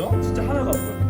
보여요? 진짜 하나가 없어요.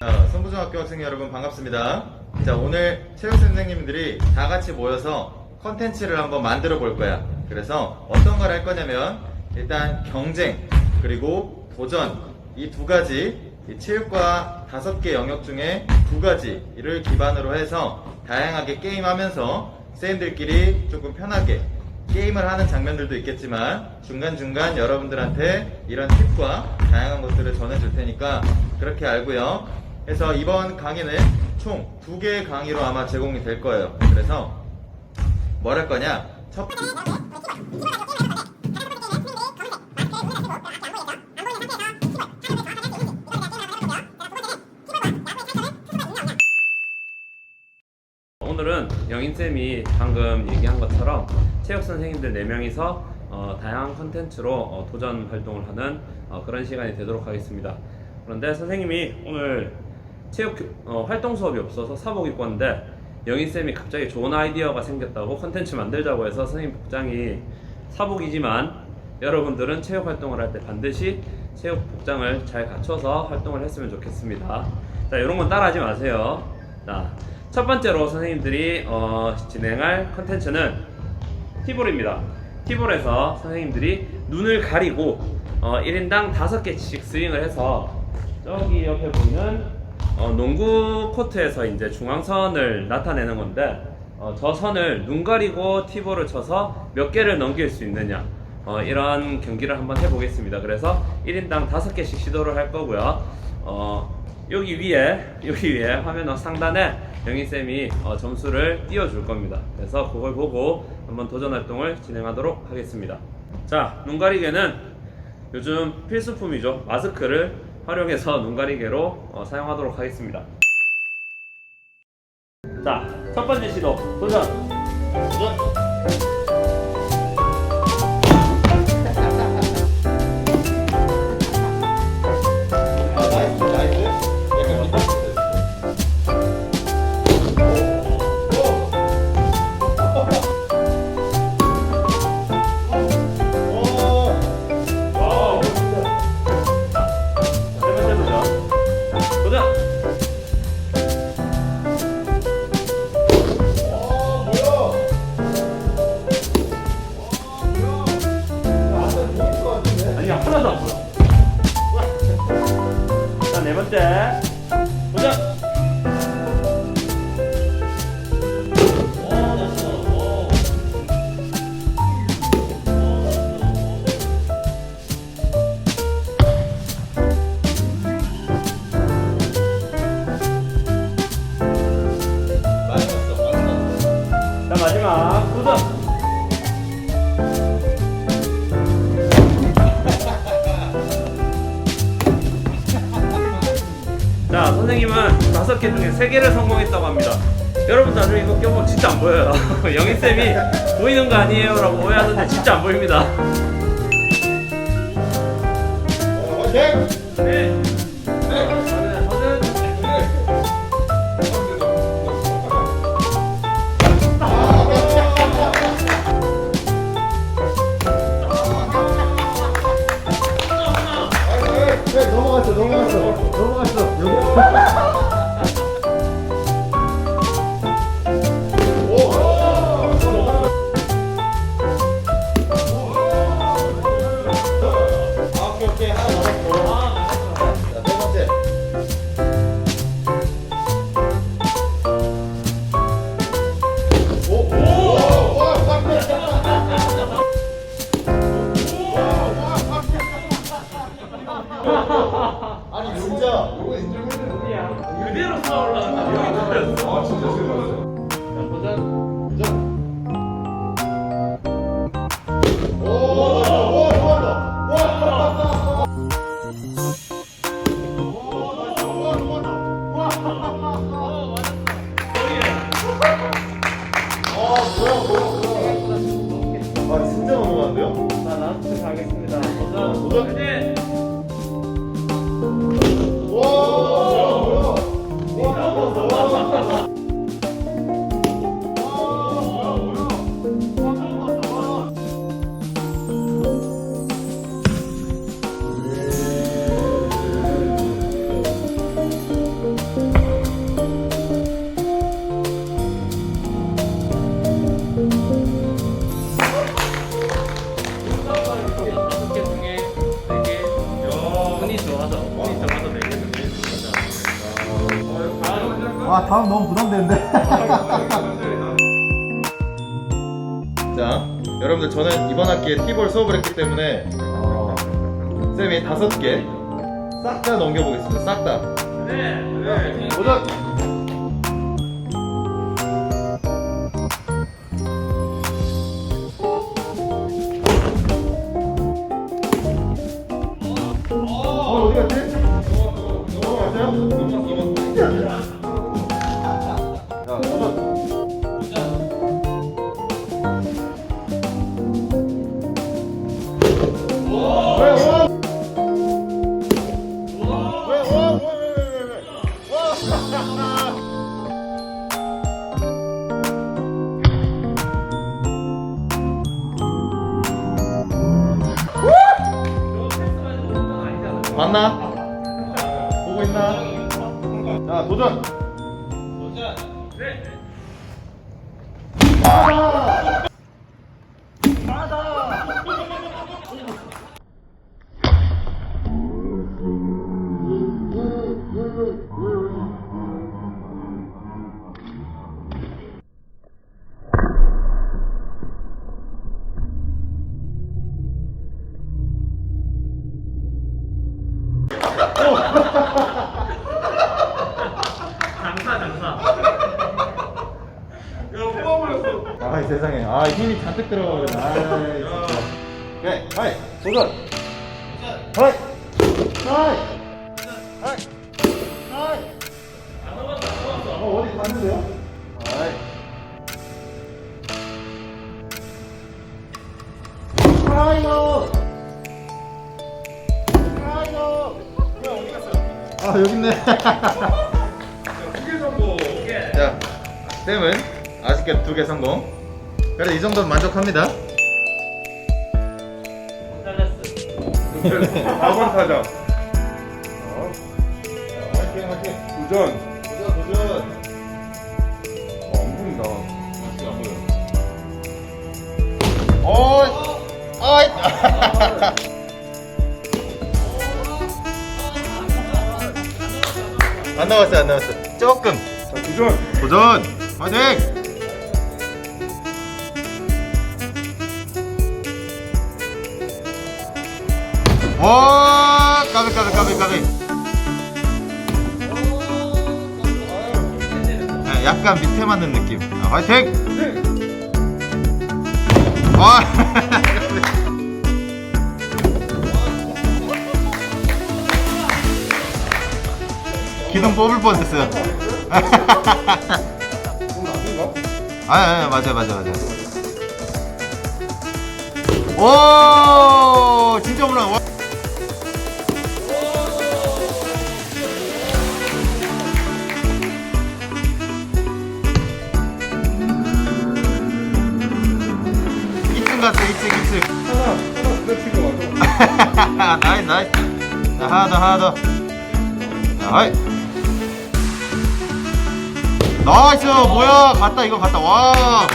자, 성부중학교 학생 여러분 반갑습니다. 자, 오늘 체육 선생님들이 다 같이 모여서 컨텐츠를 한번 만들어 볼 거야. 그래서 어떤 걸 할 거냐면 일단 경쟁, 그리고 도전 이 두 가지 이 체육과 다섯 개 영역 중에 두 가지를 기반으로 해서 다양하게 게임하면서 선생님들끼리 조금 편하게 게임을 하는 장면들도 있겠지만 중간중간 여러분들한테 이런 팁과 다양한 것들을 전해줄 테니까 그렇게 알고요. 그래서 이번 강의는 총 두 개의 강의로 아마 제공이 될 거예요. 그래서 뭘할 거냐? 첫 오늘은 영인쌤이 방금 얘기한 것처럼 체육 선생님들 4명이서 어, 다양한 컨텐츠로 어, 도전 활동을 하는 어, 그런 시간이 되도록 하겠습니다. 그런데 선생님이 오늘 체육 교- 어, 활동 수업이 없어서 사복 입고 왔는데 영인쌤이 갑자기 좋은 아이디어가 생겼다고 컨텐츠 만들자고 해서 선생님 복장이 사복이지만 여러분들은 체육 활동을 할 때 반드시 체육 복장을 잘 갖춰서 활동을 했으면 좋겠습니다. 자, 이런 건 따라하지 마세요. 자, 첫 번째로 선생님들이 어, 진행할 컨텐츠는 티볼입니다. 티볼에서 선생님들이 눈을 가리고 어, 1인당 5개씩 스윙을 해서 저기 옆에 보이는 어, 농구 코트에서 이제 중앙선을 나타내는 건데 어, 저 선을 눈 가리고 티볼을 쳐서 몇 개를 넘길 수 있느냐 어, 이런 경기를 한번 해보겠습니다. 그래서 1인당 5개씩 시도를 할 거고요. 어, 여기 위에 여기 위에 화면 상단에 영희 쌤이 어, 점수를 띄워줄 겁니다. 그래서 그걸 보고 한번 도전 활동을 진행하도록 하겠습니다. 자, 눈가리개는 요즘 필수품이죠. 마스크를 활용해서 눈가리개로 어, 사용하도록 하겠습니다. 자, 첫 번째 시도 도전. 아, 선생님은 다섯 개 중에 세 개를 성공했다고 합니다. 여러분 나중에 이거 껴보면 진짜 안 보여요. 영희 쌤이 보이는 거 아니에요? 라고 오해하던데 진짜 안 보입니다. 네. 저는 넘 아니 진짜 이거 인정해야 그대로 쏘아 올라간다. 여기. 아 진짜 세다 자, 도전. 아 다음 너무 부담되는데. 자, 여러분들 저는 이번 학기에 티볼 수업을 했기 때문에 어, 쌤이 다섯 개 싹 다 넘겨보겠습니다. 싹 다. 네. 도전! 맞나? 보고 있나? 자 도전! 장 세상에. 아 힘이 잔뜩 들어가거든 아 진짜. 오케이 하이. 도전. 하이. 하이. 하이. 하이. 어 어디 갔는데요? 하이. 하이로 하이로 왜 어디 갔어요? 아 여기 있네. 자, 쌤은 아쉽게 두 개 성공. 그래도 이 정도는 만족합니다. 4번 타자 화이팅, 화이팅. 도전 도전, 도전. 어, 안 보인다 아직 안 보여. 어, 아이. 안 나왔어요, 안 나왔어요. 조금. 자 도전 도전, 화이팅. 오, 까비, 까비, 까비, 까비. 네, 약간 밑에 맞는 느낌. 자, 화이팅! 와! 기둥 뽑을 뻔했어요. 아, 아, 맞아, 맞아, 맞아. 오, 진짜 올라. 와. 이층. 하나 하나 거 같아 나이스, 나이스. 자, 하나 더, 하나 더. 자, 하이. 나이스, 뭐야? 갔다, 이거 갔다. 와.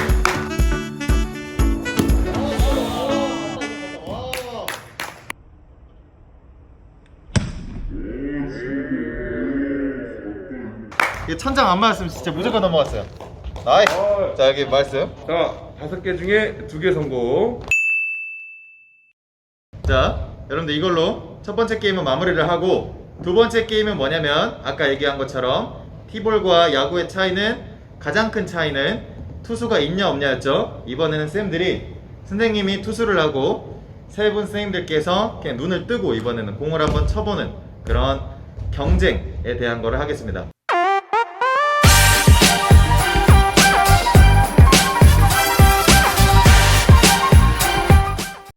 이게 천장 안 맞았으면 진짜 무조건 넘어갔어요. 나이스. 자, 여기 말씀. 자 다섯 개 중에 두 개 성공 자, 여러분들 이걸로 첫 번째 게임은 마무리를 하고 두 번째 게임은 뭐냐면 아까 얘기한 것처럼 티볼과 야구의 차이는 가장 큰 차이는 투수가 있냐 없냐였죠. 이번에는 쌤들이 선생님이 투수를 하고 세 분 선생님들께서 그냥 눈을 뜨고 이번에는 공을 한번 쳐보는 그런 경쟁에 대한 거를 하겠습니다.